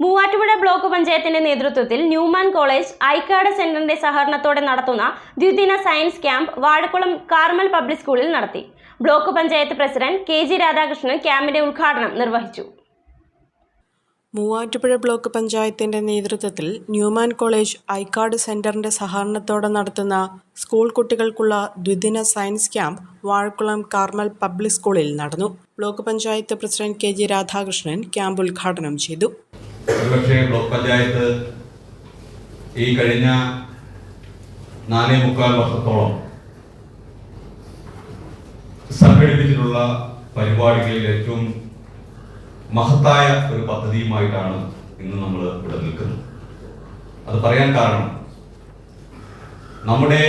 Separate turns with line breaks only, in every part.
Muvattupuzha block പഞ്ചായത്തിന്റെ നേതൃത്വത്തിൽ Newman college Aikkad സെന്ററിന്റെ സഹകരണത്തോടെ നടത്തുന്ന ദ്വിദിന science camp Vazhakkulam Carmel public സ്കൂളിൽ നടത്തി. Block panchayat president K G Radhakrishnan ക്യാമ്പിന്റെ ഉദ്ഘാടനം നിർവഹിച്ചു.
മൂവാറ്റുപുഴ ബ്ലോക്ക് പഞ്ചായത്തിന്റെ നേതൃത്വത്തിൽ ന്യൂമാൻ കോളേജ് ഐക്കാട് സെന്ററിന്റെ സഹകരണത്തോടെ നടത്തുന്ന സ്കൂൾ കുട്ടികൾക്കുള്ള ദ്വിദിന science camp Vazhakkulam Carmel public സ്കൂളിൽ നടന്നു. Block panchayat president K G Radhakrishnan camp ഉദ്ഘാടനം ചെയ്തു.
ഒരുപക്ഷെ ബ്ലോക്ക് പഞ്ചായത്ത് ഈ കഴിഞ്ഞ നാലേ മുക്കാൽ വർഷത്തോളം സംഘടിപ്പിച്ചിട്ടുള്ള പരിപാടികളിൽ ഏറ്റവും മഹത്തായ ഒരു പദ്ധതിയുമായിട്ടാണ് ഇന്ന് നമ്മൾ ഇവിടെ നിൽക്കുന്നത്. അത് പറയാൻ കാരണം നമ്മുടെ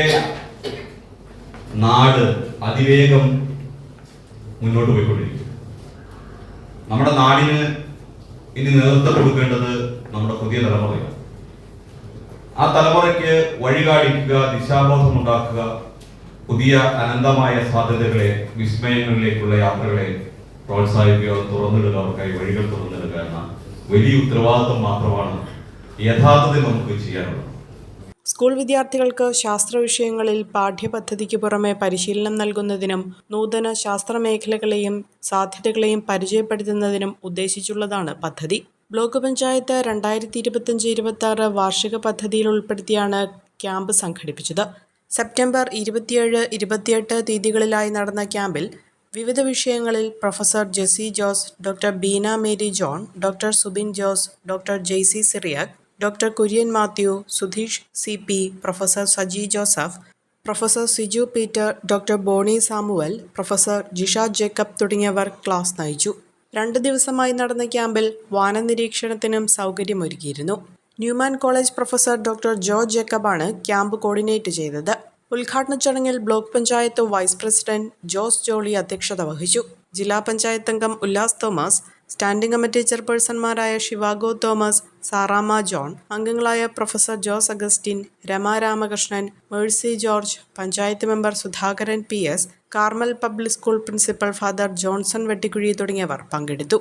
നാട് അതിവേഗം മുന്നോട്ട് പോയിക്കൊണ്ടിരിക്കും നമ്മുടെ നാടിന് ഇനി നേതൃത്വം കൊടുക്കേണ്ടത് നമ്മുടെ പുതിയ തലമുറയാണ്. ആ തലമുറയ്ക്ക് വഴികാണിക്കുക ദിശാബോധം ഉണ്ടാക്കുക പുതിയ അനന്തമായ സാധ്യതകളെ വിസ്മയങ്ങളിലേക്കുള്ള യാത്രകളെ പ്രോത്സാഹിപ്പിക്കുക തുറന്നിടുക അവർക്കായി വഴികൾ തുറന്നിടുക എന്ന വലിയ ഉത്തരവാദിത്വം മാത്രമാണ് യഥാർത്ഥത്തിൽ നമുക്ക് ചെയ്യാനുള്ളത്.
സ്കൂൾ വിദ്യാർത്ഥികൾക്ക് ശാസ്ത്ര വിഷയങ്ങളിൽ പാഠ്യപദ്ധതിക്ക് പുറമെ പരിശീലനം നൽകുന്നതിനും നൂതന ശാസ്ത്ര മേഖലകളെയും സാധ്യതകളെയും പരിചയപ്പെടുത്തുന്നതിനും ഉദ്ദേശിച്ചുള്ളതാണ് പദ്ധതി. ബ്ലോക്ക് പഞ്ചായത്ത് രണ്ടായിരത്തി ഇരുപത്തഞ്ച് ഇരുപത്തി ആറ് വാർഷിക പദ്ധതിയിൽ ഉൾപ്പെടുത്തിയാണ് ക്യാമ്പ് സംഘടിപ്പിച്ചത്. സെപ്റ്റംബർ ഇരുപത്തിയേഴ് ഇരുപത്തിയെട്ട് തീയതികളിലായി നടന്ന ക്യാമ്പിൽ വിവിധ വിഷയങ്ങളിൽ professor Jessy Jose doctor Beena Mary John doctor Subin Jose doctor Jaisy Cyriac doctor Kurian Mathew Sudheesh C P professor Saji Joseph professor Siju Peter doctor Bony Samuel professor Jisha Jacob തുടങ്ങിയവർ class നയിച്ചു. രണ്ട് ദിവസമായി നടന്ന ക്യാമ്പിൽ വാനനിരീക്ഷണത്തിനും സൗകര്യമൊരുക്കിയിരുന്നു. Newman college professor doctor Jo ജേക്കബാണ് camp coordinate ചെയ്തത്. ഉദ്ഘാടന ചടങ്ങിൽ block panchayat vice president Jose Jolly അധ്യക്ഷത വഹിച്ചു. ജില്ലാ പഞ്ചായത്ത് അംഗം ഉല്ലാസ് തോമസ് സ്റ്റാൻഡിംഗ് കമ്മിറ്റി ചെയർപേഴ്സൺമാരായ ശിവാഗോ തോമസ് സാറാമ ജോൺ അംഗങ്ങളായ professor Jose Augustine Rama Ramakrishnan Mercy George panchayat member Sudhakaran P S Carmel public school principal father Johnson Vettikuzhi തുടങ്ങിയവർ പങ്കെടുത്തു.